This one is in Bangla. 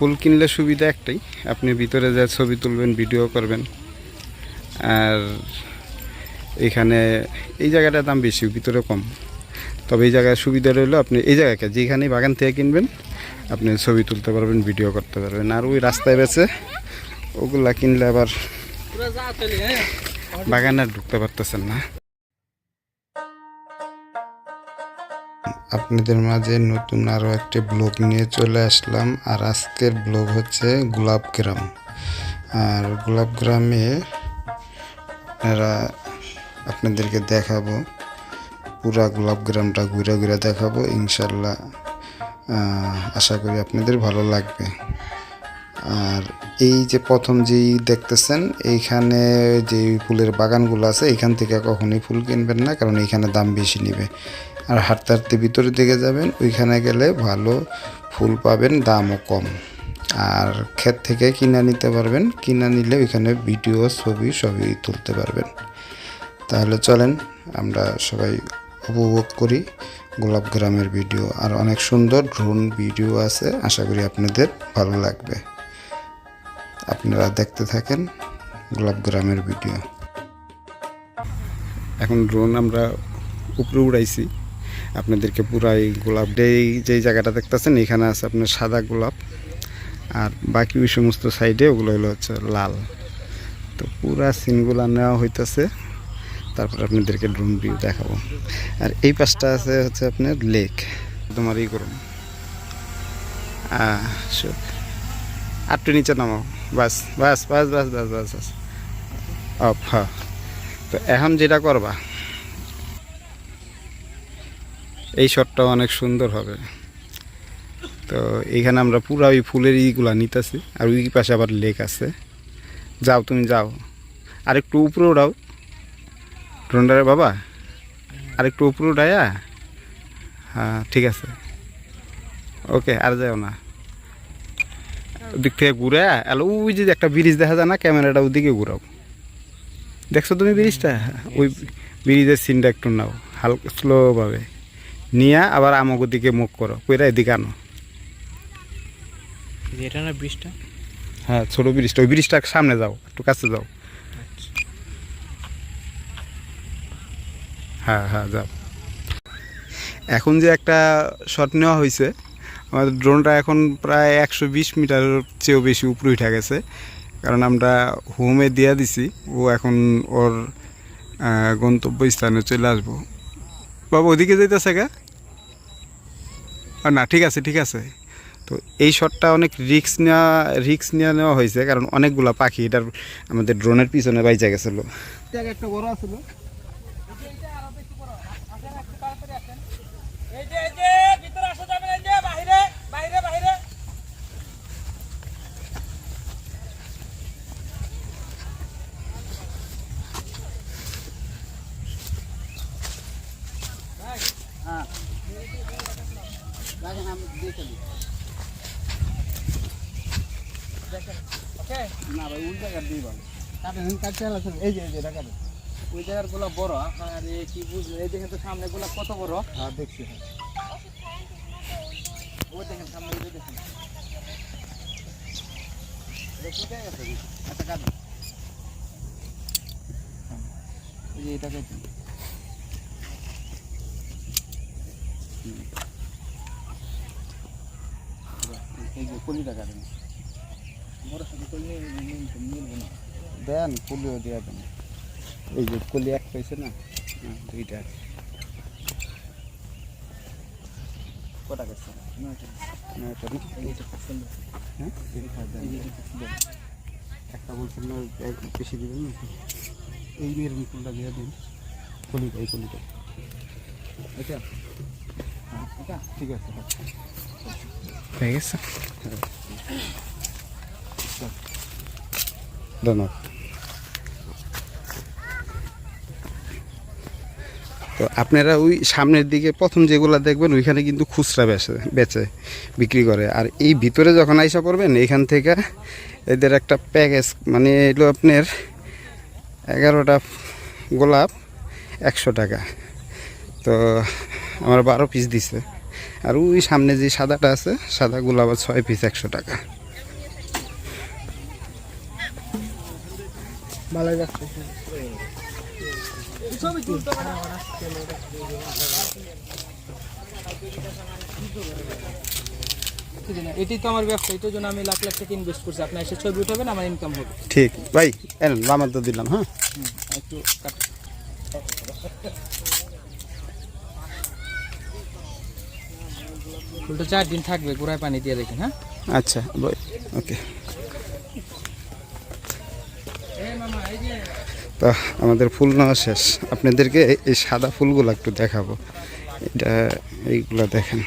ফুল কিনলে সুবিধা একটাই। আপনি ভিতরে যা ছবি তুলবেন, ভিডিও করবেন। আর এখানে এই জায়গাটার দাম বেশি, ভিতরে কম। তবে এই জায়গায় সুবিধা রইল আপনি এই জায়গাকে যেখানে বাগান থেকে কিনবেন, আপনি ছবি তুলতে পারবেন, ভিডিও করতে পারবেন। আর ওই রাস্তায় বেছে ওগুলা কিনলে আবার বাগানে ঢুকতে পারতেছেন না। আপনাদের মাঝে নতুন আরও একটি ব্লগ নিয়ে চলে আসলাম। আর আজকের ব্লগ হচ্ছে গোলাপ গ্রাম। আর গোলাপ গ্রামে আপনারা, আপনাদেরকে দেখাবো। পুরা গোলাপ গ্রামটা ঘুরে ঘুরে দেখাবো, ইনশাল্লাহ। আশা করি আপনাদের ভালো লাগবে। আর এই যে প্রথম যেই দেখতেছেন, এইখানে যে ফুলের বাগানগুলো আছে এখান থেকে কখনোই ফুল কিনবেন না, কারণ এইখানে দাম বেশি নেবে। আর হাঁটতে হাঁটতে ভিতরের দিকে যাবেন, ওইখানে গেলে ভালো ফুল পাবেন, দামও কম। আর ক্ষেত থেকে কিনা নিতে পারবেন, কিনা নিলে ওইখানে ভিডিও, ছবি সবই তুলতে পারবেন। তাহলে চলেন, আমরা সবাই উপভোগ করি গোলাপ গ্রামের ভিডিও। আর অনেক সুন্দর ড্রোন ভিডিও আছে, আশা করি আপনাদের ভালো লাগবে। আপনারা দেখতে থাকেন গোলাপ গ্রামের ভিডিও। এখন ড্রোন আমরা উপরে উড়াইছি। আপনাদেরকে পুরা এই গোলাপ এই যে জায়গাটা দেখতেছেন এখানে আছে আপনার সাদা গোলাপ। আর বাকি ওই সমস্ত সাইডে ওগুলো হলো হচ্ছে লাল। তো পুরা সিনগুলো নেওয়া হইতেছে। তারপর আপনাদেরকে ড্রোন ভিউ দেখাবো। আর এই পাশটা আছে হচ্ছে আপনার লেক তোমার ই করুন আহ, সুখ। আটটু নিচে নামাও। বাস বাস বাস বাস বাস বাস বাস। অফ তো এখন যেটা করবা? এই শটটা অনেক সুন্দর হবে। তো এইখানে আমরা পুরা ওই ফুলের ইগুলা নিতেছি, আর ওই পাশে আবার লেক আছে। যাও, তুমি যাও। আর একটু উপরে উড়াও। ড্রোনটারে বাবা? আর একটু উপরে উঠাইয়া হ্যাঁ ঠিক আছে। ওকে, আর যাও না। ওদিক থেকে ঘুরে এলো ওই যে একটা ব্রিজ দেখা যায় না ক্যামেরাটা ওদিকে ঘুরাও। দেখছ তুমি ব্রিজটা? ওই ব্রিজের সিনটা একটু নাও হালকা স্লোভাবে নিয়ে আবার আমাকে দিকে মুখ করো কইরা এদিকে আনো। এটা না বৃষ্টা হ্যাঁ ছোটো ব্রিজটা ওই ব্রিজটার সামনে যাও একটু কাছে যাও। হ্যাঁ হ্যাঁ যাও। এখন যে একটা শট নেওয়া হয়েছে আমাদের ড্রোনটা এখন প্রায় একশো বিশ মিটারের চেয়েও বেশি উপরে উঠে গেছে। কারণ আমরা হোমে দিয়ে দিছি ও এখন ওর আহ, গন্তব্যস্থানে চলে আসব। বাবা ওদিকে যাইতেছে গা? না ঠিক আছে ঠিক আছে। তো এই শটটা অনেক রিক্স নেওয়া রিক্স নেওয়া নেওয়া হয়েছে কারণ অনেকগুলা পাখি এটার আমাদের ড্রোনের পিছনে বাইচা গেছিল। একটা বড় আছিল না ভাই উল্টা কাট দিই ভালো কাটেন কাটতে এই যে এই ওই জায়গার বড় আর কি বুঝলেন এই দেখেন। তো সামনে কত বড় হ্যাঁ দেখছি হ্যাঁ ওই দেখেন সামনে ওই দেখেন এটা কাটেন এই যে কলিটা কাটেন দেন পুলিও দিয়ে দেন। এই যে কলি এক পাইছে না হ্যাঁ, দুইটা আছে। কটা গেছে? হ্যাঁ? একটা বলছেন না বেশি দিবেন না। এই মেরুন ফুলটা দিয়ে দিন। কলিটা এই কলিটা এটা তো আপনারা ওই সামনের দিকে প্রথম যেগুলো দেখবেন, ওইখানে কিন্তু খুচরা বেচে বেচে, বিক্রি করে। আর এই ভিতরে যখন আইসা পড়বেন, এইখান থেকে এদের একটা প্যাকেজ মানে এলো আপনার এগারোটা গোলাপ একশো টাকা। তো আমার বারো পিস দিছে। আর ওই সামনে যে সাদাটা আছে সাদাগুলো আবার ছয় পিস একশো টাকা। এটি তো আমার জন্য আমি লাখ লাখ ইনভেস্ট করছি। আপনার ছবি আমার ইনকাম হবে। ঠিক। ভাই আমার তো দিলাম হ্যাঁ? ফুলটা চার দিন থাকবে, গোড়ায় পানি দিয়ে দেখেন হ্যাঁ? আচ্ছা ওকে। তা, আমাদের ফুল নেওয়া শেষ। আপনাদেরকে এই সাদা ফুলগুলো একটু দেখাবো। এটা, এইগুলো দেখেন।